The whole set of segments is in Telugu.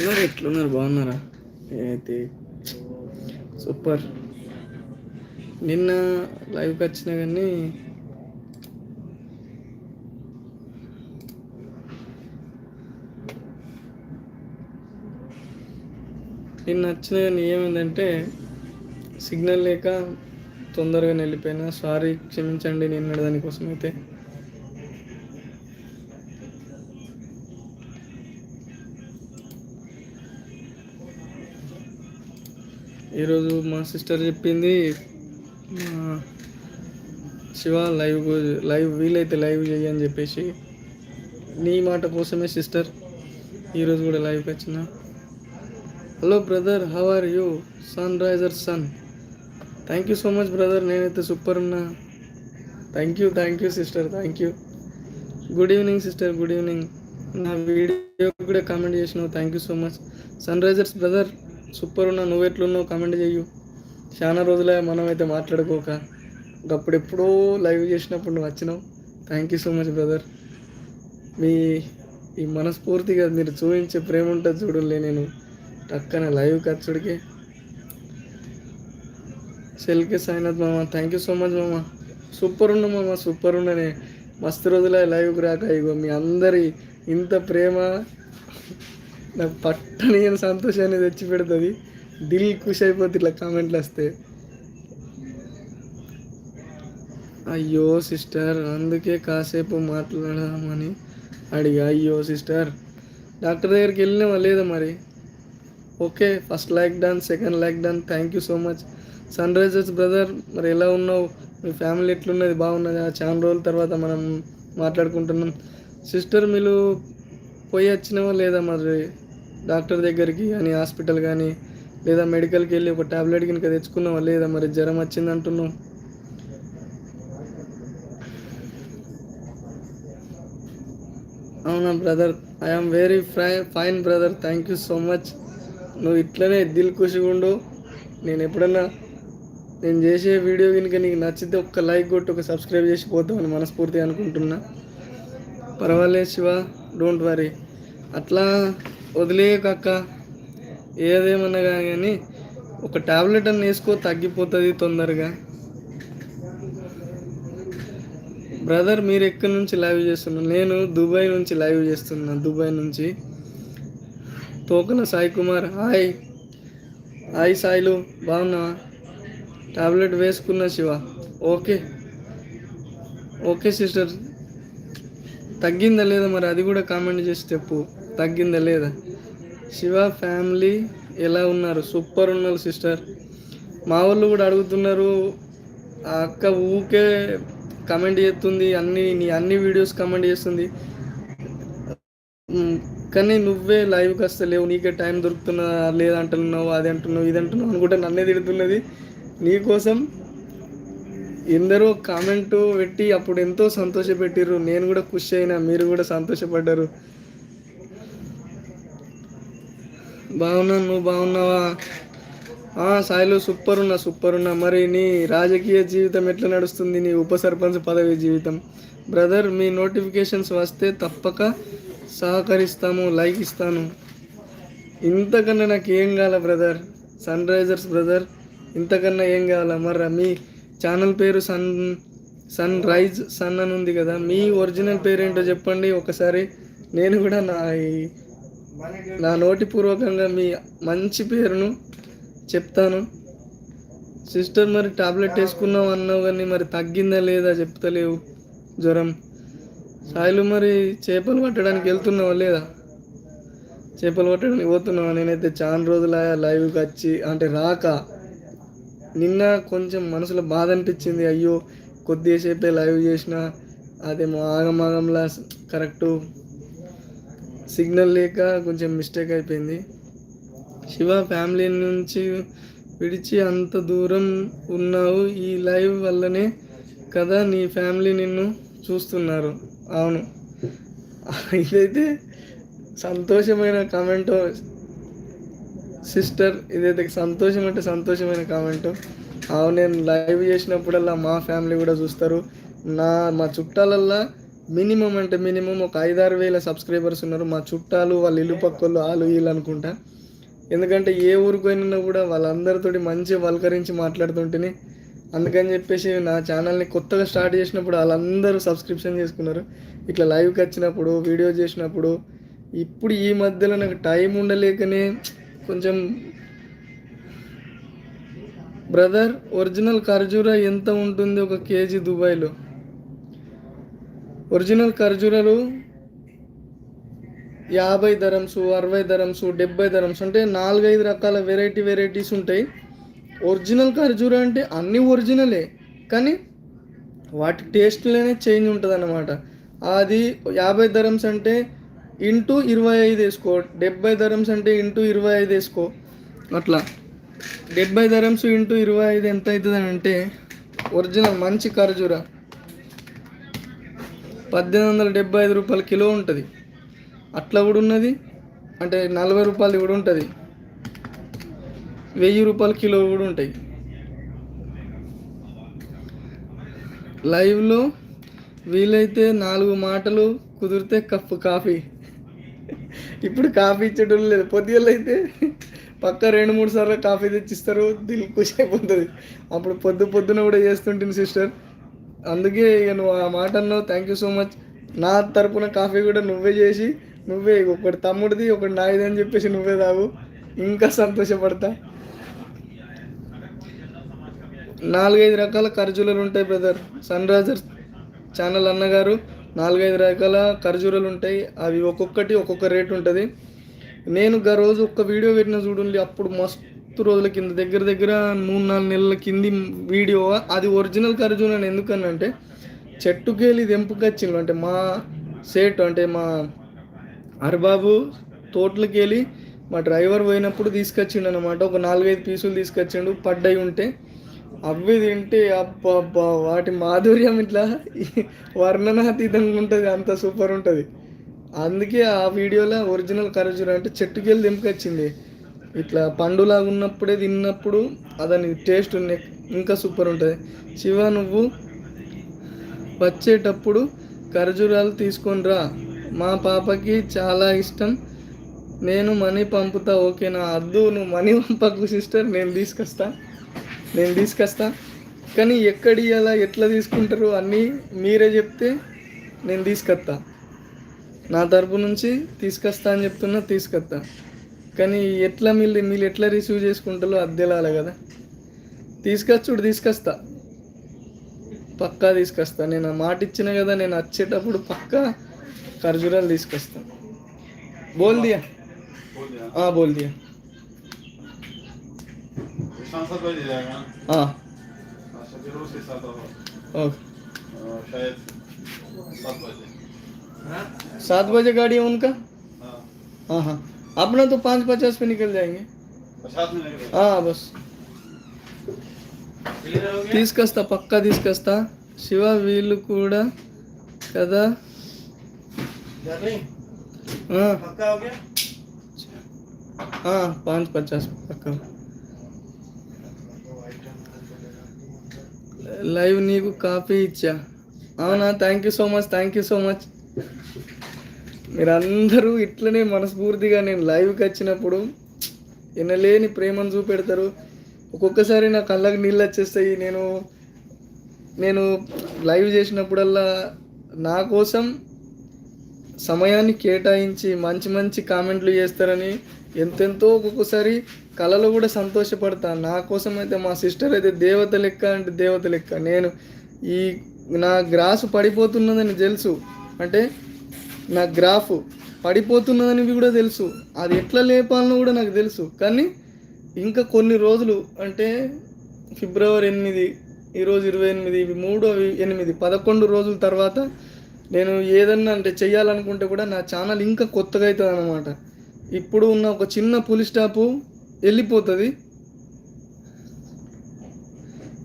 అందరు ఎట్లున్నారు? బాగున్నారా? అయితే సూపర్. నిన్న లైవ్కి వచ్చినా కానీ నిన్న వచ్చిన కానీ ఏమైందంటే సిగ్నల్ లేక తొందరగా వెళ్ళిపోయినా. సారీ క్షమించండి నిన్న దానికోసం అయితే ఈరోజు మా సిస్టర్ చెప్పింది శివ లైవ్ లైవ్ వీలైతే లైవ్ చెయ్యి అని చెప్పేసి. నీ మాట కోసమే సిస్టర్ ఈరోజు కూడా లైవ్కి వచ్చిన. Hello brother how are you? Sun riser sun. Thank you so much brother నేనైతే సూపర్ ఉన్నా. Thank you thank you sister thank you. Good evening sister good evening. నా వీడియో కూడా కామెంట్ చేసినావు thank you so much. Sun risers brother. Super ఉన్నా నువ్వు ఎట్లున్నావు కామెంట్ చెయ్యు. చాలా రోజులే మనం అయితే మాట్లాడుకోక. అప్పుడు ఎప్పుడో లైవ్ చేసినప్పుడు నువ్వు వచ్చినావు. Thank you so much brother మీ ఈ మనస్ఫూర్తిగా మీరు చూపించే ప్రేమ ఉంటుంది చూడలే నేను. టక్కన లైవ్ ఖర్చుడికి సెల్కే సాయినాథ్ మామ థ్యాంక్ యూ సో మచ్ మామ. సూపర్ ఉన్న మామ సూపర్ ఉన్ననే మస్తు రోజులే లైవ్కి రాక ఇగో మీ అందరి ఇంత ప్రేమ నాకు పట్టని సంతోషాన్ని తెచ్చి పెడుతుంది దిల్ ఖుష్ అయిపోతుంది ఇట్లా కామెంట్లు వస్తే. అయ్యో సిస్టర్ అందుకే కాసేపు మాట్లాడదామని అడిగా. అయ్యో సిస్టర్ డాక్టర్ దగ్గరికి వెళ్ళినామా లేదా మరి? Okay first like done second like done thank you so much sun risers brother మరి ఎలా ఉన్నావు? మీ ఫ్యామిలీ ఎట్లున్నది? బాగున్నదా? చాలా రోజుల తర్వాత మనం మాట్లాడుకుంటున్నాం. సిస్టర్ మీరు పోయి వచ్చినావా లేదా మరి? డాక్టర్ దగ్గరికి కానీ హాస్పిటల్ కానీ లేదా మెడికల్కి వెళ్ళి ఒక టాబ్లెట్ కనుక తెచ్చుకున్నావా లేదా? మరి జ్వరం వచ్చింది అంటున్నావు. అవునా brother? I am very fry fine brother. Thank you so much నువ్వు ఇట్లనే దిల్ ఖుషిగా ఉండు. నేను ఎప్పుడన్నా నేను చేసే వీడియో కనుక నీకు నచ్చితే ఒక్క లైక్ కొట్టి ఒక సబ్స్క్రైబ్ చేసి పోతామని మనస్ఫూర్తిగా అనుకుంటున్నా. పర్వాలేదు శివ. డోంట్ వరీ అట్లా వదిలేయకక్క. ఏదేమన్నా కానీ కానీ ఒక టాబ్లెట్ అని వేసుకో తగ్గిపోతుంది తొందరగా. బ్రదర్ మీరు ఎక్కడి నుంచి లైవ్ చేస్తున్నారు? నేను దుబాయ్ నుంచి లైవ్ చేస్తున్నా దుబాయ్ నుంచి. తోకల సాయి కుమార్ హాయ్. హాయ్ సాయిలు బాగున్నావా? టాబ్లెట్ వేసుకున్నా శివ. ఓకే. Okay sister. తగ్గిందా లేదా మరి? అది కూడా కామెంట్ చేసి చెప్పు. తగ్గిందా లేదా? శివ ఫ్యామిలీ ఎలా ఉన్నారు? సూపర్ ఉన్నారు సిస్టర్. మా వాళ్ళు కూడా అడుగుతున్నారు ఆ అక్క ఊకే కమెంట్ చేస్తుంది అన్ని నీ అన్ని వీడియోస్ కమెంట్ చేస్తుంది. కానీ నువ్వే లైవ్కి వస్తలేవు నీకే టైం దొరుకుతున్నా లేదంటున్నావు అది అంటున్నావు ఇది అంటున్నావు అనుకుంటే నన్నే తిడుతున్నది. నీకోసం ఎందరో కామెంట్ పెట్టి అప్పుడు ఎంతో సంతోషపెట్టిర్రు. నేను కూడా ఖుషి అయినా మీరు కూడా సంతోషపడ్డారు. బాగున్నాను నువ్వు బాగున్నావా? ఆ, సాయిలు సూపర్ ఉన్నా సూపర్ ఉన్నా మరి నీ రాజకీయ జీవితం ఎట్లా నడుస్తుంది? నీ ఉప సర్పంచ్ పదవి జీవితం. బ్రదర్ మీ నోటిఫికేషన్స్ వస్తే తప్పక సహకరిస్తాము లైక్ ఇస్తాను. ఇంతకన్నా నాకు ఏం కావాల బ్రదర్? Sun Risers brother. ఇంతకన్నా ఏం కావాలా? మరి మీ ఛానల్ పేరు సన్ సన్ రైజ్ సన్ అని ఉంది కదా. మీ ఒరిజినల్ పేరు ఏంటో చెప్పండి. ఒకసారి నేను కూడా నా నా నా నోటిపూర్వకంగా మీ మంచి పేరును చెప్తాను. సిస్టర్ మరి టాబ్లెట్ వేసుకున్నావు అన్నావు కానీ మరి తగ్గిందా లేదా చెప్తలేవు జ్వరం. సాయిలు మరి చేపలు పట్టడానికి వెళ్తున్నావా లేదా? చేపలు పట్టడానికి పోతున్నావా? నేనైతే చాలా రోజుల లైవ్కి వచ్చి అంటే రాక. నిన్న కొంచెం మనసులో బాధ అనిపించింది. అయ్యో కొద్దిసేపే లైవ్ చేసిన అదేమో ఆగమాగంలా కరెక్టు సిగ్నల్ లేక కొంచెం మిస్టేక్ అయిపోయింది. శివ ఫ్యామిలీ నుంచి విడిచి అంత దూరం ఉన్నావు. ఈ లైవ్ వల్లనే కదా నీ ఫ్యామిలీ నిన్ను చూస్తున్నారు. అవును. ఇదైతే సంతోషమైన కామెంట్ సిస్టర్ ఇదైతే సంతోషం అంటే సంతోషమైన కామెంట్. అవును నేను లైవ్ చేసినప్పుడల్లా మా ఫ్యామిలీ కూడా చూస్తారు. నా మా చుట్టాలల్లా మినిమం అంటే మినిమం ఒక ఐదారు వేల సబ్స్క్రైబర్స్ ఉన్నారు. మా చుట్టాలు వాళ్ళ ఇల్లు పక్కలు వాళ్ళు వీళ్ళు అనుకుంటా. ఎందుకంటే ఏ ఊరికి పోయినా కూడా వాళ్ళందరితోటి మంచిగా వల్కరించి మాట్లాడుతుంటేనే అందుకని చెప్పేసి నా ఛానల్ని కొత్తగా స్టార్ట్ చేసినప్పుడు వాళ్ళందరూ సబ్స్క్రిప్షన్ చేసుకున్నారు. ఇట్లా లైవ్కి వచ్చినప్పుడు వీడియో చేసినప్పుడు ఇప్పుడు ఈ మధ్యలో నాకు టైం ఉండలేకనే కొంచెం బ్రదర్ ఒరిజినల్ ఖర్జూరా ఎంత ఉంటుంది ఒక కేజీ దుబాయ్లో? ఒరిజినల్ ఖర్జూరాలు యాభై ధరమ్స్ అరవై ధరమ్స్ డెబ్బై ధరమ్స్ అంటే నాలుగైదు రకాల వెరైటీ వెరైటీస్ ఉంటాయి. ఒరిజినల్ ఖర్జూర అంటే అన్నీ ఒరిజినలే కానీ వాటి టేస్ట్లోనే చేంజ్ ఉంటుంది అన్నమాట అది యాభై ధరమ్స్ అంటే ఇంటూ ఇరవై ఐదు వేసుకో డెబ్బై ధరమ్స్ అంటే ఇంటూ ఇరవై ఐదు వేసుకో. అట్లా డెబ్బై ధరమ్స్ ఇంటూ ఇరవై ఐదు ఎంత అవుతుంది అంటే ఒరిజినల్ మంచి ఖర్జూర. పద్దెనిమిది వందల డెబ్బై ఐదు రూపాయల కిలో ఉంటుంది. అట్లా కూడా ఉన్నది. అంటే నలభై రూపాయలు కూడా ఉంటుంది. వెయ్యి రూపాయల కిలో కూడా ఉంటాయి. లైవ్లో వీలైతే నాలుగు మాటలు కుదిరితే కప్పు కాఫీ. ఇప్పుడు కాఫీ ఇచ్చేటోళ్ళు లేదు పొద్దుగల అయితే పక్క రెండు మూడు సార్లు కాఫీ తెచ్చిస్తారు. దిల్ ఖుషి అయిపోతుంది. అప్పుడు పొద్దు పొద్దున కూడా చేస్తుంటుంది సిస్టర్. అందుకే ఇక నువ్వు ఆ మాట అన్నావు. థ్యాంక్ యూ సో మచ్ నా తరపున కాఫీ కూడా నువ్వే చేసి నువ్వే ఒకటి తమ్ముడిది ఒకటి నాయది అని చెప్పేసి నువ్వే తాగు. ఇంకా సంతోషపడతా. నాలుగైదు రకాల ఖర్జూరాలు ఉంటాయి బ్రదర్ సన్ రైజర్ ఛానల్ అన్నగారు నాలుగైదు రకాల ఖర్జూరాలు ఉంటాయి. అవి ఒక్కొక్కటి ఒక్కొక్క రేట్ ఉంటుంది. నేను గా రోజు ఒక్క వీడియో పెట్టిన చూడండి అప్పుడు మస్తు రోజుల కింద దగ్గర దగ్గర మూడు నాలుగు నెలల కింది వీడియో. అది ఒరిజినల్ కర్జున్ అని ఎందుకనంటే చెట్టుకెళ్ళి తెంపుకొచ్చిండు అంటే మా సేట్ అంటే మా అరబాబు తోటలకెళ్ళి మా డ్రైవర్ పోయినప్పుడు తీసుకొచ్చిండు అనమాట ఒక నాలుగైదు పీసులు తీసుకొచ్చిండు. పడ్డై ఉంటే అవి తింటే అబ్బా వాటి మాధుర్యం ఇట్లా వర్ణనాతీతంగా ఉంటుంది అంత సూపర్ ఉంటుంది. అందుకే ఆ వీడియోలో ఒరిజినల్ ఖర్జూర అంటే చెట్టుకెళ్ళి దింపుకొచ్చింది ఇట్లా పండులాగా ఉన్నప్పుడే తిన్నప్పుడు అదని టేస్ట్ ఇంకా సూపర్ ఉంటుంది. శివ నువ్వు వచ్చేటప్పుడు ఖర్జూరాలు తీసుకొని రా. మా పాపకి చాలా ఇష్టం. నేను మనీ పంపుతా ఓకేనా అద్దు నువ్వు మనీ పంపకు సిస్టర్ నేను తీసుకొస్తా. నేను తీసుకొస్తా. కానీ ఎక్కడి అలా ఎట్లా తీసుకుంటారు అన్నీ మీరే చెప్తే నేను తీసుకొస్తా. నా తరపు నుంచి తీసుకొస్తా అని చెప్తున్నా తీసుకొస్తా. కానీ ఎట్లా మీరు మీరు ఎట్లా రిసీవ్ చేసుకుంటారో అద్దెలాలి కదా తీసుకొచ్చుడు తీసుకొస్తా పక్కా తీసుకొస్తా నేను ఆ మాట ఇచ్చిన కదా నేను వచ్చేటప్పుడు పక్కా ఖర్జూరాలు తీసుకొస్తా బోల్ దియా ఆ, బోల్ దియా शाम सात बजे जाएगा ना हाँ अच्छा फिर उसके साथ आओ। ओके अ, शायद सात बजे सात बजे गाड़ी है उनका हाँ हाँ हाँ अपना तो पाँच पचास पे निकल जाएंगे पचास में लगेगा ఆ, బస్ తీసుకొస్తా పక్కా తీసుకొస్తా శివ వీళ్ళు కూడా కదా ఆ, पक्का हो गया ఆ, పాంచ్ పచాస్ పక్కా లైవ్ నీకు కాపీ ఇచ్చా అవునా thank you so much thank you so much మీరందరూ ఇట్లనే మనస్ఫూర్తిగా నేను లైవ్కి వచ్చినప్పుడు వినలేని ప్రేమను చూపెడతారు. ఒక్కొక్కసారి నా కళ్ళకు నీళ్ళు వచ్చేస్తాయి. నేను నేను లైవ్ చేసినప్పుడల్లా నా కోసం సమయాన్ని కేటాయించి మంచి మంచి కామెంట్లు చేస్తారని ఎంతెంతో ఒక్కొక్కసారి కళలో కూడా సంతోషపడతా. నా కోసం అయితే మా సిస్టర్ అయితే దేవత లెక్క అంటే దేవత లెక్క. నేను ఈ నా గ్రాసు పడిపోతున్నదని తెలుసు. అంటే నా గ్రాఫ్ పడిపోతున్నదని కూడా తెలుసు. అది ఎట్లా లేపాలనో కూడా నాకు తెలుసు. కానీ ఇంకా కొన్ని రోజులు అంటే ఫిబ్రవరి ఎనిమిది ఈరోజు ఇరవై ఎనిమిది ఇవి మూడు అవి ఎనిమిది పదకొండు రోజుల తర్వాత నేను ఏదన్నా అంటే చేయాలనుకుంటే కూడా నా ఛానల్ ఇంకా కొత్తగా అవుతుంది అనమాట ఇప్పుడు ఉన్న ఒక చిన్న పులి స్టాపు వెళ్ళిపోతుంది.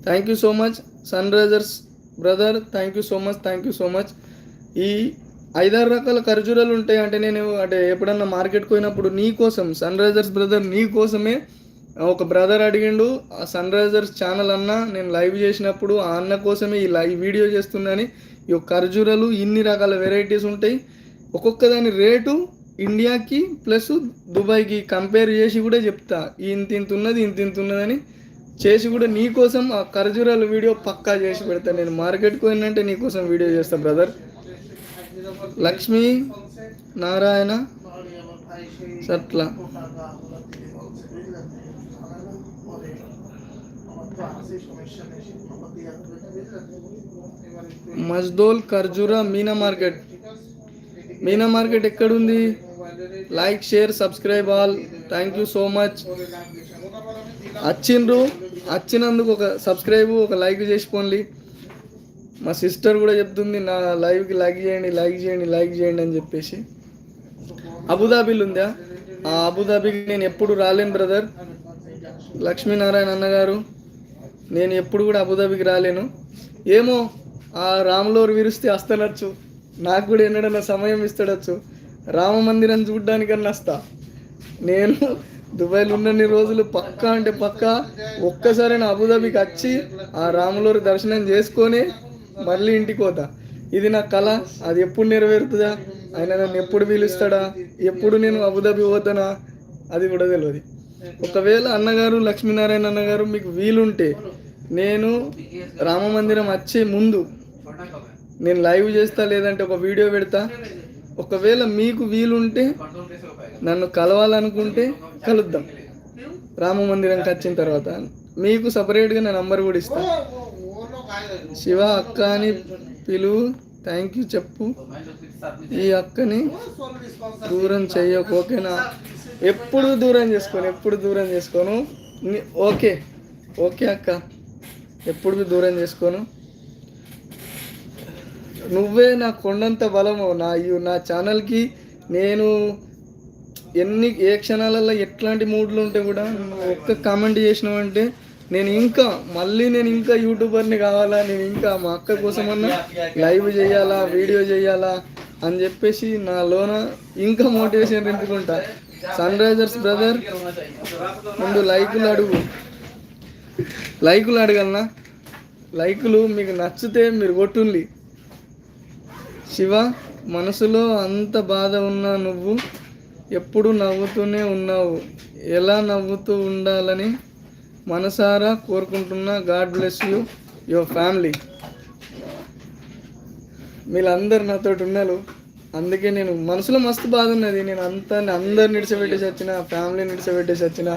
Thank you so much sun risers brother thank you so much thank you so much ఈ ఐదారు రకాల ఖర్జూరాలు ఉంటాయి అంటే నేను అంటే ఎప్పుడన్నా మార్కెట్కి పోయినప్పుడు నీ కోసం సన్ రైజర్స్ బ్రదర్ నీ కోసమే ఒక బ్రదర్ అడిగిండు ఆ సన్ రైజర్స్ ఛానల్ అన్న నేను లైవ్ చేసినప్పుడు ఆ అన్న కోసమే ఈ లైవ్ వీడియో చేస్తున్నాని ఈ ఖర్జూరాలు ఇన్ని రకాల వెరైటీస్ ఉంటాయి. ఒక్కొక్క దాని రేటు ఇండియాకి ప్లస్ దుబాయ్కి కంపేర్ చేసి కూడా చెప్తా. ఇంత ఇంత ఉన్నది ఇంత ఇంత ఉన్నదని చేసి కూడా నీకోసం ఆ ఖర్జూరాల వీడియో పక్కా చేసి పెడతా. నేను మార్కెట్కి పోయినంటే నీకోసం వీడియో చేస్తా బ్రదర్ లక్ష్మీ నారాయణ సట్ల. మజ్దోల్ ఖర్జూరా మీనా మార్కెట్. మీనా మార్కెట్ ఎక్కడుంది? Like share subscribe all. Thank you so much. వచ్చిండ్రు వచ్చినందుకు ఒక సబ్స్క్రైబ్ ఒక లైక్ చేసుకోండి మా సిస్టర్ కూడా చెప్తుంది నా లైవ్కి లైక్ చేయండి లైక్ చేయండి లైక్ చేయండి అని చెప్పేసి. అబుదాబీలు ఉందా? ఆ అబుదాబీకి నేను ఎప్పుడు రాలేను బ్రదర్. లక్ష్మీనారాయణ అన్నగారు నేను ఎప్పుడు కూడా అబుదాబీకి రాలేను. ఏమో ఆ రాములోరు విరిస్తే వస్తానొచ్చు నాకు కూడా ఎన్నడన్నా సమయం ఇస్తాడచ్చు. రామ మందిరం చూడ్డానికన్నా వస్తా నేను దుబాయ్లో ఉన్నన్ని రోజులు పక్కా అంటే పక్కా ఒక్కసారి నా అబుదాబీకి వచ్చి ఆ రాములోరి దర్శనం చేసుకొని మళ్ళీ ఇంటికి పోతా. ఇది నా కళ అది ఎప్పుడు నెరవేరుతుందా? ఆయన నన్ను ఎప్పుడు పిలుస్తాడా? ఎప్పుడు నేను అబుదాబి పోతానా? అది కూడా తెలియదు ఒకవేళ అన్నగారు లక్ష్మీనారాయణ అన్నగారు మీకు వీలుంటే నేను రామ మందిరం వచ్చే ముందు నేను లైవ్ చేస్తా లేదంటే ఒక వీడియో పెడతా. ఒకవేళ మీకు వీలుంటే నన్ను కలవాలనుకుంటే కలుద్దాం. రామ మందిరంకి వచ్చిన తర్వాత. మీకు సపరేట్గా నా నంబర్ కూడా ఇస్తాను శివ అక్క అని పిలువు థ్యాంక్ యూ చెప్పు. ఈ అక్కని దూరం చెయ్యకు ఓకేనా? ఎప్పుడు దూరం చేసుకోను ఎప్పుడు దూరం చేసుకోను? ఓకే ఓకే అక్క. ఎప్పుడు దూరం చేసుకోను? నువ్వే నా కొండంత బలము నా నా ఛానల్కి నేను ఎన్ని ఏ క్షణాలలో ఎట్లాంటి మూడ్లు ఉంటే కూడా నువ్వు ఒక్క కామెంట్ చేసినావంటే నేను ఇంకా మళ్ళీ నేను ఇంకా యూట్యూబర్ని కావాలా? నేను ఇంకా మా అక్క కోసమన్నా లైవ్ చేయాలా వీడియో చేయాలా అని చెప్పేసి నా లోన ఇంకా మోటివేషన్ నింపుకుంటా సన్ రైజర్స్ బ్రదర్ ముందు లైకులు అడుగు. లైకులు అడగలనా? లైకులు మీకు నచ్చితే మీరు కొట్టుండి శివ మనసులో అంత బాధ ఉన్నా నువ్వు ఎప్పుడు నవ్వుతూనే ఉన్నావు. ఎలా నవ్వుతూ ఉండాలని మనసారా కోరుకుంటున్నా God bless you your family. వీళ్ళందరు నాతోటి ఉన్నారు. అందుకే నేను మనసులో మస్తు బాధ ఉన్నది. నేను అంతా అందరు నిడిచబెట్టేసి వచ్చిన ఫ్యామిలీ నిడిచబెట్టేసి వచ్చిన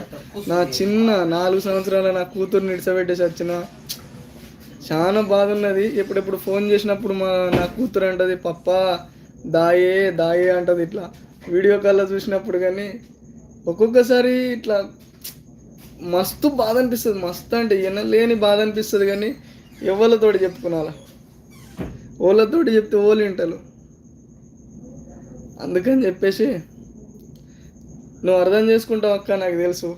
నా చిన్న నాలుగు సంవత్సరాల నా కూతురు నిడిచబెట్టేసి వచ్చిన చాలా బాధ ఉన్నది. ఎప్పుడెప్పుడు ఫోన్ చేసినప్పుడు మా నా కూతురు అంటది పప్ప దాయే దాయే అంటది ఇట్లా. వీడియో కాల్లో చూసినప్పుడు కానీ ఒక్కొక్కసారి ఇట్లా మస్తు బాధ అనిపిస్తుంది మస్తు అంటే వినలేని బాధ అనిపిస్తుంది కానీ ఎవరితోటి చెప్పుకున్నాలా ఓళ్ళతోటి చెప్తే ఓలు వింటారు. అందుకని చెప్పేసి నువ్వు అర్థం చేసుకుంటావు అక్క నాకు తెలుసు.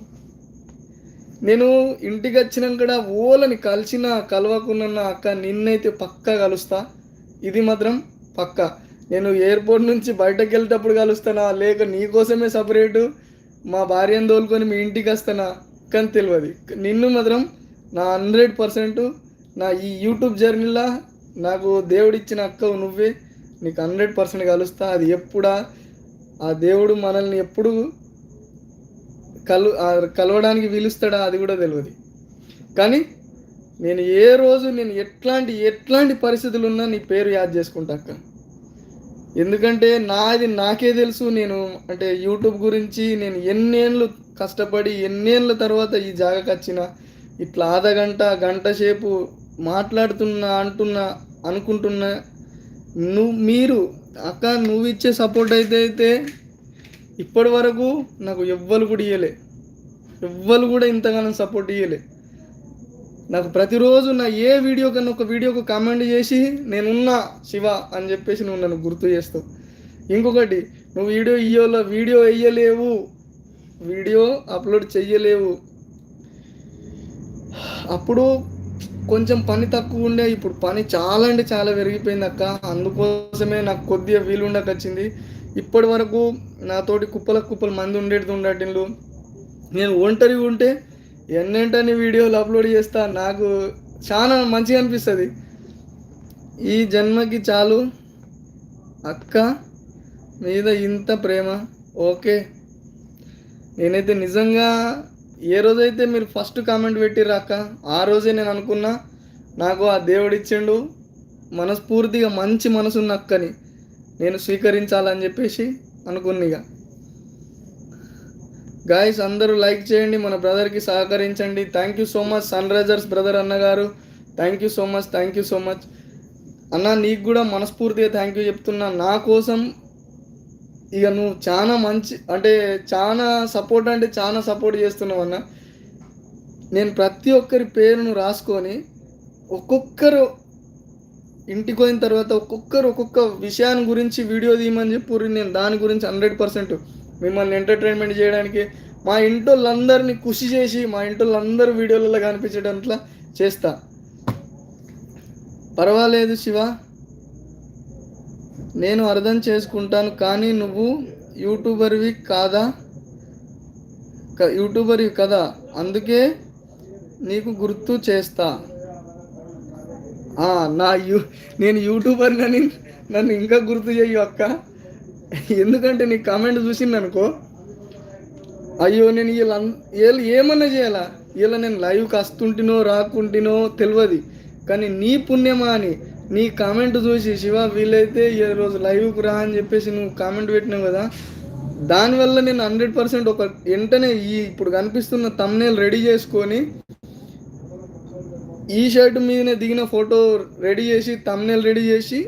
నేను ఇంటికి వచ్చినాక ఓలని కలిసిన కలవకున్న అక్క నిన్నైతే పక్కా కలుస్తా. ఇది మాత్రం పక్కా. నేను ఎయిర్పోర్ట్ నుంచి బయటకు వెళ్ళేటప్పుడు కలుస్తానా లేక నీకోసమే సపరేటు మా భార్యను తోలుకొని మీ ఇంటికి వస్తానా? కానీ తెలియదు నిన్ను మాత్రం నా హండ్రెడ్ పర్సెంట్ నా ఈ యూట్యూబ్ జర్నీలో నాకు దేవుడిచ్చిన అక్క నువ్వే. నీకు హండ్రెడ్ పర్సెంట్ కలుస్తా. అది ఎప్పుడా? ఆ దేవుడు మనల్ని ఎప్పుడు కలు కలవడానికి పిలుస్తాడా అది కూడా తెలియదు కానీ నేను ఏ రోజు నేను ఎట్లాంటి ఎట్లాంటి పరిస్థితులు ఉన్నా నీ పేరు యాద్ చేసుకుంటా అక్క. ఎందుకంటే నాది నాకే తెలుసు నేను అంటే యూట్యూబ్ గురించి నేను ఎన్నేళ్ళు కష్టపడి ఎన్నేళ్ళ తర్వాత ఈ జాగాకి వచ్చిన ఇట్లా అర్ధ గంట గంట సేపు మాట్లాడుతున్నా అంటున్నా అనుకుంటున్నా నువ్వు మీరు అక్క నువ్వు ఇచ్చే సపోర్ట్ అయితే అయితే ఇప్పటి వరకు నాకు ఎవ్వరు కూడా ఇవ్వలే ఎవ్వరు కూడా ఇంతగానం సపోర్ట్ ఇవ్వలే నాకు ప్రతిరోజు నా ఏ వీడియో కన్నా ఒక వీడియోకు కామెంట్ చేసి నేనున్నా శివ అని చెప్పేసి నువ్వు నన్ను గుర్తు చేస్తావు. ఇంకొకటి నువ్వు వీడియో ఇయ్యోలో వీడియో వేయలేవు వీడియో అప్లోడ్ చెయ్యలేవు. అప్పుడు కొంచెం పని తక్కువ ఉండే ఇప్పుడు పని చాలా అంటే చాలా పెరిగిపోయింది అక్క. అందుకోసమే నాకు కొద్దిగా వీలు వచ్చింది ఇప్పటి వరకు నాతోటి కుప్పల కుప్పల మంది ఉండేది ఉండటిళ్ళు నేను ఒంటరిగా ఉంటే ఎన్నింటని వీడియోలు అప్లోడ్ చేస్తా నాకు చాలా మంచిగా అనిపిస్తుంది. ఈ జన్మకి చాలు అక్క మీద ఇంత ప్రేమ. ఓకే. నేనైతే నిజంగా ఏ రోజైతే మీరు ఫస్ట్ కామెంట్ పెట్టిర్రు అక్క ఆ రోజే నేను అనుకున్నా నాకు ఆ దేవుడు ఇచ్చిండు. మనస్ఫూర్తిగా మంచి మనసున్న అక్కని నేను స్వీకరించాలని చెప్పేసి అనుకున్నగా గాయస్ అందరూ లైక్ చేయండి మన బ్రదర్కి సహకరించండి. Thank you so much sun risers brother అన్నగారు. Thank you so much thank you so much అన్న నీకు కూడా మనస్ఫూర్తిగా థ్యాంక్ యూ చెప్తున్నా. నా కోసం ఇక నువ్వు చాలా మంచి అంటే చాలా సపోర్ట్ అంటే చాలా సపోర్ట్ చేస్తున్నావు అన్న. నేను ప్రతి ఒక్కరి పేరును రాసుకొని ఒక్కొక్కరు ఇంటికి పోయిన తర్వాత ఒక్కొక్కరు ఒక్కొక్క విషయాన్ని గురించి వీడియో తీయమని చెప్పి నేను దాని గురించి హండ్రెడ్ పర్సెంట్ మిమ్మల్ని ఎంటర్టైన్మెంట్ చేయడానికి మా ఇంటోళ్ళందరినీ కృషి చేసి మా ఇంటోళ్ళందరూ వీడియోలలో కనిపించడంట్లా చేస్తా. పర్వాలేదు శివ. నేను అర్థం చేసుకుంటాను కానీ నువ్వు యూట్యూబర్వి కాదా? యూట్యూబర్వి కదా? అందుకే నీకు గుర్తు చేస్తా. నా యూ నేను యూట్యూబర్నని నన్ను ఇంకా గుర్తు చేయు అక్క. ఎందుకంటే నీ కామెంట్ చూసింది అనుకో అయ్యో నేను వీళ్ళ వీళ్ళు ఏమన్నా చేయాలా? వీళ్ళ నేను లైవ్ వస్తుంటినో రాకుంటినో తెలియదు కానీ నీ పుణ్యమా అని నీ కామెంట్ చూసి శివ వీలైతే ఈ రోజు లైవ్కి రా అని చెప్పేసి నువ్వు కామెంట్ పెట్టినావు కదా దానివల్ల నేను హండ్రెడ్ పర్సెంట్ ఒక వెంటనే ఈ ఇప్పుడు కనిపిస్తున్న తమ్నేల్ రెడీ చేసుకొని ఈ షర్ట్ మీదనే దిగిన ఫోటో రెడీ చేసి తమ్నేల్ రెడీ చేసి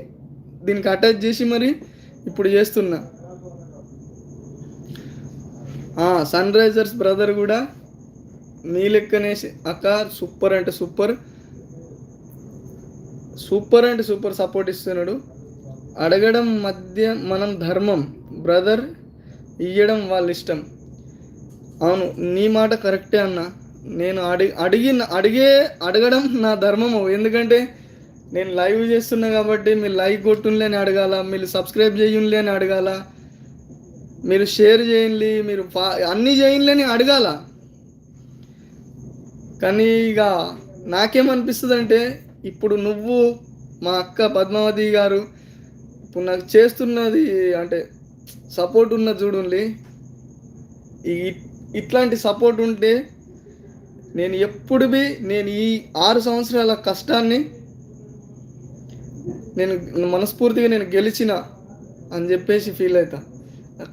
దీనికి అటాచ్ చేసి మరి ఇప్పుడు చేస్తున్నా. సన్ రైజర్స్ బ్రదర్ కూడా నీ లెక్కనే అక్క సూపర్ అంటే సూపర్. సూపర్ అంటే సూపర్ సపోర్ట్ ఇస్తున్నాడు. అడగడం మధ్య మనం ధర్మం. బ్రదర్ ఇయ్యడం వాళ్ళ ఇష్టం. అవును నీ మాట కరెక్టే అన్న. నేను అడిగి అడిగి అడిగే అడగడం నా ధర్మము. ఎందుకంటే నేను లైవ్ చేస్తున్నా కాబట్టి మీరు లైక్ కొట్టుండి అని అడగాల మీరు సబ్స్క్రైబ్ చేయండి అని అడగాల మీరు షేర్ చేయండి మీరు ఫా అన్నీ చేయండి అని అడగాల. కానీ ఇక నాకేమనిపిస్తుంది అంటే ఇప్పుడు నువ్వు మా అక్క పద్మావతి గారు ఇప్పుడు నాకు చేస్తున్నది అంటే సపోర్ట్ ఉన్న చూడండి ఇట్లాంటి సపోర్ట్ ఉంటే నేను ఎప్పుడు బి నేను ఈ ఆరు సంవత్సరాల కష్టాన్ని నేను మనస్ఫూర్తిగా నేను గెలిచిన అని చెప్పేసి ఫీల్ అవుతా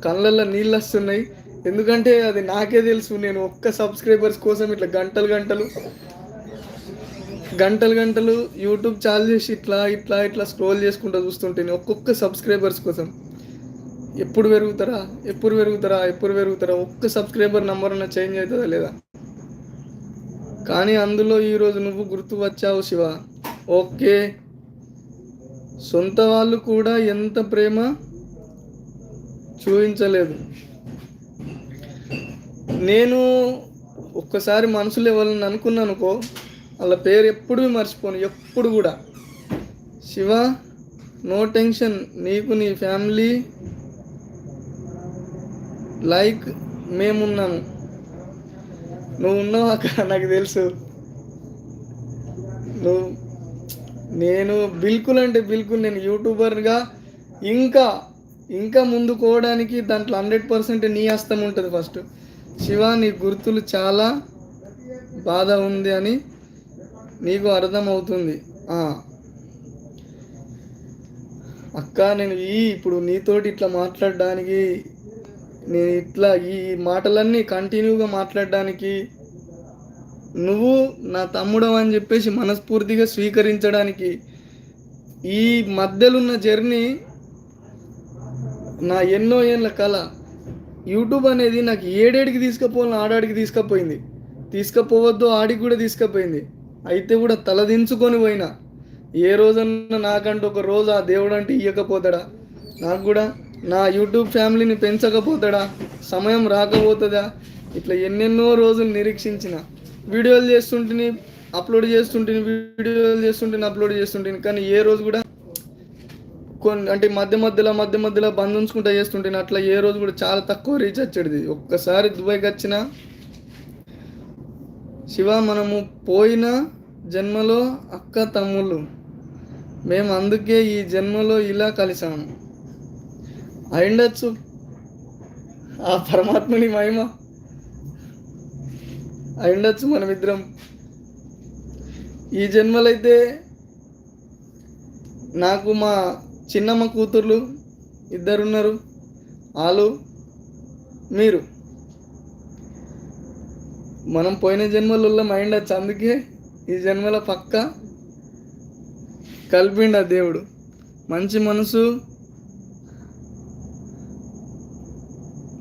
కళ్ళల్లో నీళ్ళు వస్తున్నాయి. ఎందుకంటే అది నాకే తెలుసు నేను ఒక్క సబ్స్క్రైబర్స్ కోసం ఇట్లా గంటలు గంటలు గంటలు గంటలు యూట్యూబ్ చాలు చేసి ఇట్లా ఇట్లా ఇట్లా స్క్రోల్ చేసుకుంటూ చూస్తుంటేనే ఒక్కొక్క సబ్స్క్రైబర్స్ కోసం. ఎప్పుడు పెరుగుతారా? ఎప్పుడు పెరుగుతారా? ఎప్పుడు పెరుగుతారా? ఒక్క సబ్స్క్రైబర్ నంబర్ అన్న చేంజ్ అవుతుందా లేదా? కానీ అందులో ఈరోజు నువ్వు గుర్తు వచ్చావు శివ. ఓకే. సొంత వాళ్ళు కూడా ఎంత ప్రేమ చూపించలేదు. నేను ఒక్కసారి మనసులో ఎవరిని అనుకున్నాను అనుకో వాళ్ళ పేరు ఎప్పుడు మర్చిపోను ఎప్పుడు కూడా. శివ నో టెన్షన్ నీకు నీ ఫ్యామిలీ లైక్ మేమున్నాము. నువ్వు ఉన్నావు? అక్క నాకు తెలుసు. నువ్వు నేను బిల్కుల్ అంటే బిల్కుల్ నేను యూట్యూబర్గా ఇంకా ఇంకా ముందు పోవడానికి దాంట్లో హండ్రెడ్ పర్సెంట్ నీ హస్తం ఉంటుంది ఫస్ట్. శివ నీ గుర్తులు చాలా బాధ ఉంది అని నీకు అర్థమవుతుంది. అక్క నేను ఈ ఇప్పుడు నీతోటి ఇట్లా మాట్లాడడానికి నేను ఇట్లా ఈ మాటలన్నీ కంటిన్యూగా మాట్లాడడానికి నువ్వు నా తమ్ముడు అని చెప్పేసి మనస్ఫూర్తిగా స్వీకరించడానికి ఈ మధ్యలో ఉన్న జర్నీ నా ఎన్నో ఏళ్ళ కళ. యూట్యూబ్ అనేది నాకు ఏడేడికి తీసుకుపోవాలని ఆడాడికి తీసుకుపోయింది. తీసుకుపోవద్దు ఆడికి కూడా తీసుకుపోయింది. అయితే కూడా తలదించుకొని పోయినా. ఏ రోజన్నా నాకంటూ ఒక రోజు ఆ దేవుడు అంటే ఇయ్యకపోతాడా? నాకు కూడా నా యూట్యూబ్ ఫ్యామిలీని పెంచకపోతాడా? సమయం రాకపోతుందా? ఇట్లా ఎన్నెన్నో రోజులు నిరీక్షించిన. వీడియోలు చేస్తుంటిని అప్లోడ్ చేస్తుంటిని వీడియోలు చేస్తుంటిని అప్లోడ్ చేస్తుంటిని. కానీ ఏ రోజు కూడా కొన్ని అంటే మధ్య మధ్యలో మధ్య మధ్యలో బంద్ ఉంచుకుంటా చేస్తుంటే అట్లా ఏ రోజు కూడా చాలా తక్కువ రీచ్ వచ్చేది ఒక్కసారి దుబాయ్కి వచ్చిన శివ మనము పోయిన జన్మలో అక్క తమ్ముళ్ళు. మేము అందుకే ఈ జన్మలో ఇలా కలిసాము. అయిండొచ్చు. ఆ పరమాత్మని మహిమ. అయిండొచ్చు మనమిద్దరం. ఈ జన్మలైతే నాకు మా చిన్నమ్మ కూతుర్లు ఇద్దరున్నారు. వాళ్ళు మీరు. మనం పోయిన జన్మలలో మైండ్ వచ్చి అందుకే ఈ జన్మల పక్క కలిపిండు ఆ దేవుడు. మంచి మనసు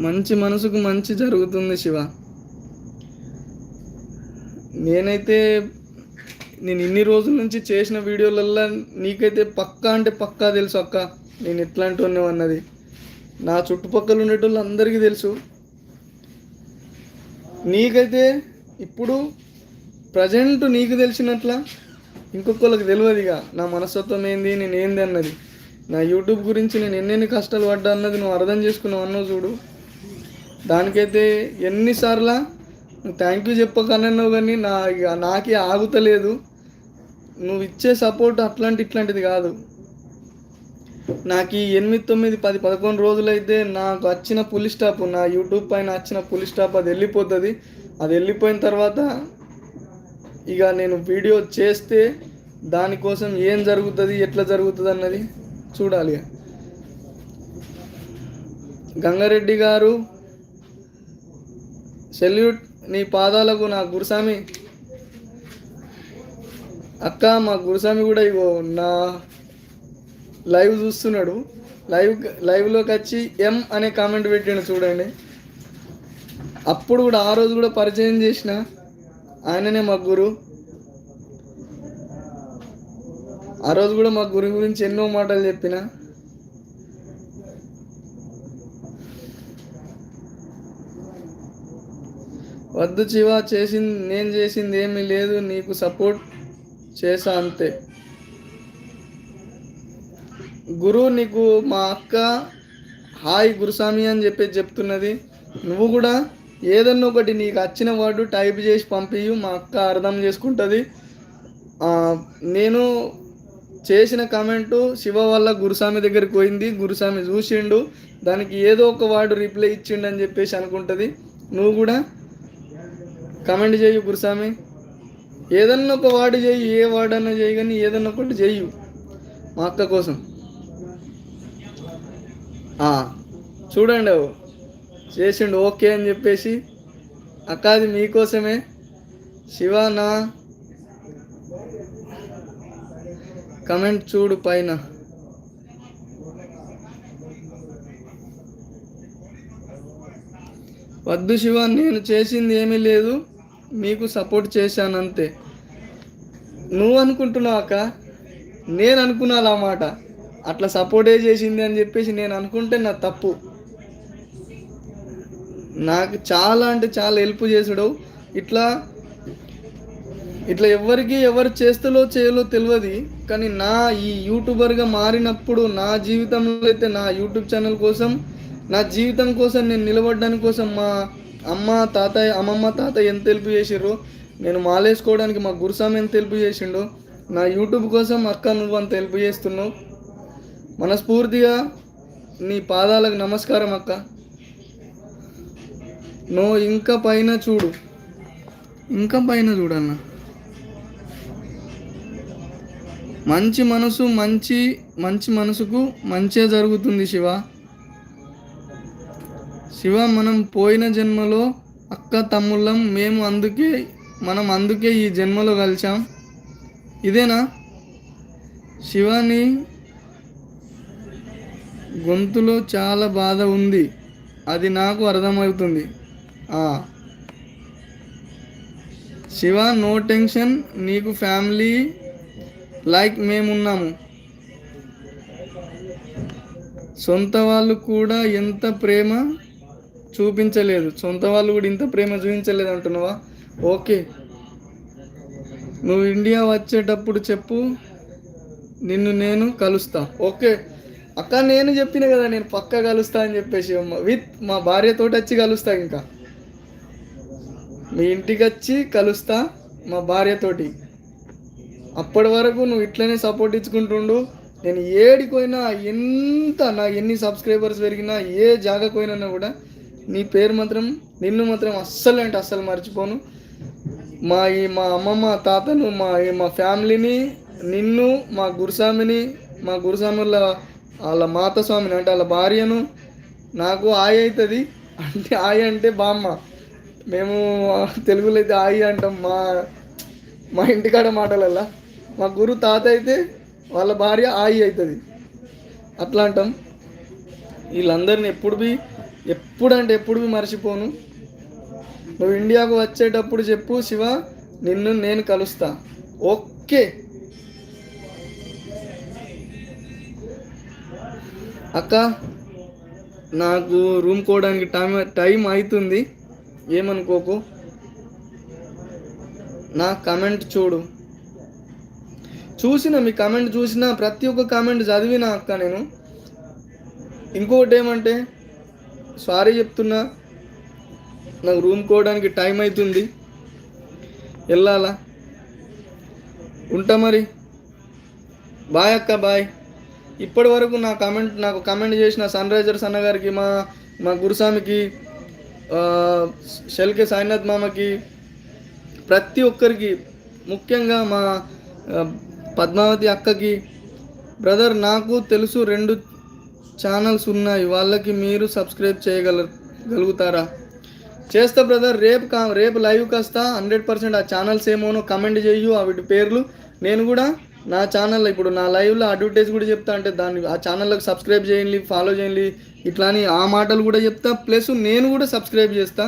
మంచి మనసుకు మంచి జరుగుతుంది శివ. నేనైతే నేను ఇన్ని రోజుల నుంచి చేసిన వీడియోలల్లో నీకైతే పక్కా అంటే పక్కా తెలుసు అక్క. నేను ఎట్లాంటి అన్నది. నా చుట్టుపక్కల ఉండేటోళ్ళు అందరికీ తెలుసు. నీకైతే ఇప్పుడు ప్రజెంట్ నీకు తెలిసినట్ల ఇంకొకళ్ళకి తెలియదు ఇక. నా మనస్తత్వం ఏంది నేను ఏంది అన్నది. నా యూట్యూబ్ గురించి నేను ఎన్నెన్ని కష్టాలు పడ్డా అన్నది నువ్వు అర్థం చేసుకున్నావు అన్నావు చూడు. దానికైతే ఎన్నిసార్లా థ్యాంక్ యూ చెప్పకన్నావు కానీ నా ఇక నాకే ఆగుతలేదు. నువ్వు ఇచ్చే సపోర్ట్ అట్లాంటి ఇట్లాంటిది కాదు. నాకు ఈ ఎనిమిది తొమ్మిది పది పదకొండు రోజులైతే నాకు వచ్చిన పులి స్టాప్ నా యూట్యూబ్ పైన వచ్చిన పులి స్టాప్ అది వెళ్ళిపోతుంది. అది వెళ్ళిపోయిన తర్వాత ఇక నేను వీడియో చేస్తే దానికోసం ఏం జరుగుతుంది ఎట్లా జరుగుతుంది అన్నది చూడాలి గంగారెడ్డి గారు సెల్యూట్ నీ పాదాలకు నా గురుస్వామి. అక్క మా గురుస్వామి కూడా ఇగో నా లైవ్ చూస్తున్నాడు. లైవ్ లైవ్లోకి వచ్చి ఎం అనే కామెంట్ పెట్టాను చూడండి. అప్పుడు కూడా ఆ రోజు కూడా పరిచయం చేసిన ఆయననే మా గురు. ఆ రోజు కూడా మా గురు గురించి ఎన్నో మాటలు చెప్పిన. వద్దు చివా చేసింది నేను చేసింది ఏమీ లేదు నీకు సపోర్ట్ చేసా అంతే. గురు నీకు మా అక్క హాయ్ గురుస్వామి అని చెప్పేసి చెప్తున్నది. నువ్వు కూడా ఏదన్నా ఒకటి నీకు వచ్చిన వర్డ్ టైప్ చేసి పంపియు మా అక్క అర్థం చేసుకుంటుంది. నేను చేసిన కమెంటు శివ వల్ల గురుస్వామి దగ్గరికి పోయింది. గురుస్వామి చూసిండు దానికి ఏదో ఒక వాడు రిప్లై ఇచ్చిండు అని చెప్పేసి అనుకుంటుంది. నువ్వు కూడా కమెంట్ చేయు గురుస్వామి. ఏదన్నా ఒక వాడు చేయు ఏ వాడు అన్నా చేయి కానీ ఏదన్నా ఒకటి చేయు మా అక్క కోసం. చూడండి అవు చేసిండు ఓకే అని చెప్పేసి అక్క అది మీకోసమే శివ నా కమెంట్ చూడు పైన. వద్దు శివ నేను చేసింది ఏమీ లేదు. మీకు సపోర్ట్ చేశాను అంతే నువ్వు అనుకుంటున్నావు అక్క నేను అనుకున్నాను ఆ మాట? అట్లా సపోర్టే చేసింది అని చెప్పేసి నేను అనుకుంటే నా తప్పు. నాకు చాలా అంటే చాలా హెల్ప్ చేసుడు ఇట్లా ఇట్లా ఎవరికి ఎవరు చేస్తలో చేయలో తెలియదు కానీ నా ఈ యూట్యూబర్గా మారినప్పుడు నా జీవితంలో అయితే నా యూట్యూబ్ ఛానల్ కోసం నా జీవితం కోసం నేను నిలబడడానికి కోసం మా అమ్మ తాతయ్య అమ్మమ్మ తాతయ్య ఎంత హెల్ప్ చేసిర్రు? నేను మాలేసుకోవడానికి మా గురుసామి ఎంత హెల్ప్ చేసిండు? నా యూట్యూబ్ కోసం అక్క నువ్వు అంత హెల్ప్ చేస్తున్నావు. మనస్ఫూర్తిగా నీ పాదాలకు నమస్కారం అక్క. నువ్వు ఇంకా పైన చూడు. ఇంకా పైన చూడన్న. మంచి మనసు మంచి మంచి మనసుకు మంచే జరుగుతుంది శివ. శివ మనం పోయిన జన్మలో అక్క తమ్ముళ్ళం మేము అందుకే మనం అందుకే ఈ జన్మలో కలిసాం ఇదేనా? శివాని గొంతులో చాలా బాధ ఉంది. అది నాకు అర్థమవుతుంది. శివ నో టెన్షన్ నీకు ఫ్యామిలీ లైక్ మేమున్నాము. సొంత వాళ్ళు కూడా ఎంత ప్రేమ? చూపించలేదు. సొంత వాళ్ళు కూడా ఇంత ప్రేమ చూపించలేదు అంటున్నావా? ఓకే. నువ్వు ఇండియా వచ్చేటప్పుడు చెప్పు. నిన్ను నేను కలుస్తా. ఓకే. అక్క నేను చెప్పిన కదా నేను పక్క కలుస్తా అని చెప్పేసి విత్ మా భార్యతోటి వచ్చి కలుస్తా ఇంకా. మీ ఇంటికి వచ్చి కలుస్తా మా భార్యతోటి. అప్పటి వరకు నువ్వు ఇట్లనే సపోర్ట్ ఇచ్చుకుంటుండు. నేను ఏడికి పోయినా ఎంత నా ఎన్ని సబ్స్క్రైబర్స్ పెరిగినా ఏ జాగాకు పోయినా కూడా నీ పేరు మాత్రం నిన్ను మాత్రం అస్సలు అంటే అస్సలు మర్చిపోను. మా ఈ మా అమ్మమ్మ తాతను మా ఈ మా ఫ్యామిలీని నిన్ను మా గురుస్వామిని మా గురుస్వాముల వాళ్ళ మాత స్వామిని అంటే వాళ్ళ భార్యను నాకు ఆయ అవుతుంది. అంటే ఆయ అంటే బామ్మ. మేము తెలుగులో అయితే ఆయి అంటాం. మా మా ఇంటికాడ మాటలల్లా. మా గురు తాత అయితే వాళ్ళ భార్య ఆయి అవుతుంది. అట్లా అంటాం. వీళ్ళందరిని ఎప్పుడు బి ఎప్పుడంటే ఎప్పుడు మర్చిపోను. నువ్వు ఇండియాకు వచ్చేటప్పుడు చెప్పు శివ నిన్ను నేను కలుస్తా. ఓకే. అక్క నాకు రూమ్ కోవడానికి టైం టైం అవుతుంది ఏమనుకోకు. నా కమెంట్ చూడు. చూసిన మీ కమెంట్ చూసిన ప్రతి ఒక్క కామెంట్ చదివిన అక్క నేను. ఇంకొకటి ఏమంటే సారీ చెప్తున్నా. నాకు రూమ్ కోవడానికి టైం అవుతుంది వెళ్ళాలా? ఉంటా మరి. బాయ్ అక్క బాయ్. ఇప్పటి వరకు నా కమెంట్ నాకు కమెంట్ చేసిన సన్ రైజర్స్ అన్నగారికి మా మా గురుస్వామికి షెల్కే సాయినాథ్ మామకి ప్రతి ఒక్కరికి ముఖ్యంగా మా పద్మావతి అక్కకి బ్రదర్ నాకు తెలుసు రెండు ఛానల్స్ ఉన్నాయి వాళ్ళకి మీరు సబ్స్క్రైబ్ చేయగల గలుగుతారా? చేస్తా బ్రదర్ రేపు కా రేపు లైవ్ కాస్తా హండ్రెడ్ పర్సెంట్ ఆ ఛానల్స్ ఏమోనో కమెంట్ చేయు వాటి వీటి పేర్లు. నేను కూడా నా ఛానల్ ఇప్పుడు నా లైవ్లో అడ్వర్టైజ్ కూడా చెప్తా అంటే దాన్ని ఆ ఛానల్లోకి సబ్స్క్రైబ్ చేయండి ఫాలో చేయండి ఇట్లా అని ఆ మాటలు కూడా చెప్తా ప్లస్ నేను కూడా సబ్స్క్రైబ్ చేస్తా.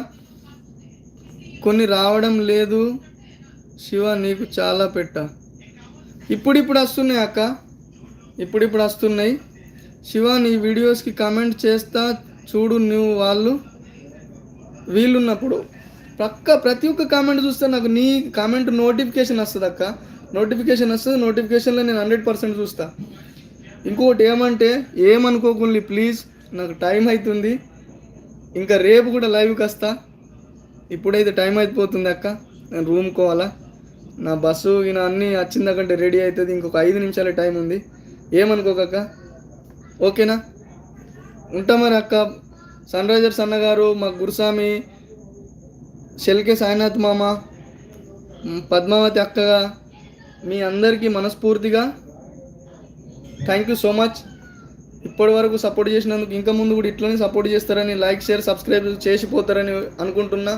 కొన్ని రావడం లేదు. శివ నీకు చాలా పెట్ట. ఇప్పుడిప్పుడు వస్తున్నాయి అక్క. ఇప్పుడిప్పుడు వస్తున్నాయి. శివ నీ వీడియోస్కి కామెంట్ చేస్తా చూడు నువ్వు వాళ్ళు. వీళ్ళున్నప్పుడు ప్రక్క ప్రతి ఒక్క కామెంట్ చూస్తే నాకు నీ కామెంట్ నోటిఫికేషన్ వస్తుంది అక్క. నోటిఫికేషన్ వస్తుంది నోటిఫికేషన్లో నేను హండ్రెడ్ పర్సెంట్ చూస్తా. ఇంకొకటి ఏమంటే ఏమనుకోకుండా ప్లీజ్ నాకు టైం అవుతుంది ఇంకా రేపు కూడా లైవ్కి వస్తా. ఇప్పుడైతే టైం అయిపోతుంది అక్క. నేను రూమ్ కోవాలా నా బస్సు ఈయన అన్నీ వచ్చిందకంటే రెడీ అవుతుంది. ఇంకొక ఐదు నిమిషాల టైం ఉంది. ఏమనుకోకక్క? ఓకేనా? ఉంటా మరి అక్క. సన్ రైజర్స్ అన్నగారు మా గురుస్వామి షెల్కే సాయినాథ్ మామ పద్మావతి అక్కగా మీ అందరికీ మనస్ఫూర్తిగా థ్యాంక్ యూ సో మచ్ ఇప్పటి వరకు సపోర్ట్ చేసినందుకు ఇంకా ముందు కూడా ఇట్లనే సపోర్ట్ చేస్తారని లైక్ షేర్ సబ్స్క్రైబ్ చేసిపోతారని అనుకుంటున్నా.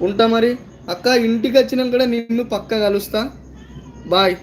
ఉంటా మరి. అక్క ఇంటికి వచ్చినాక కూడా నిన్ను పక్క కలుస్తా. బాయ్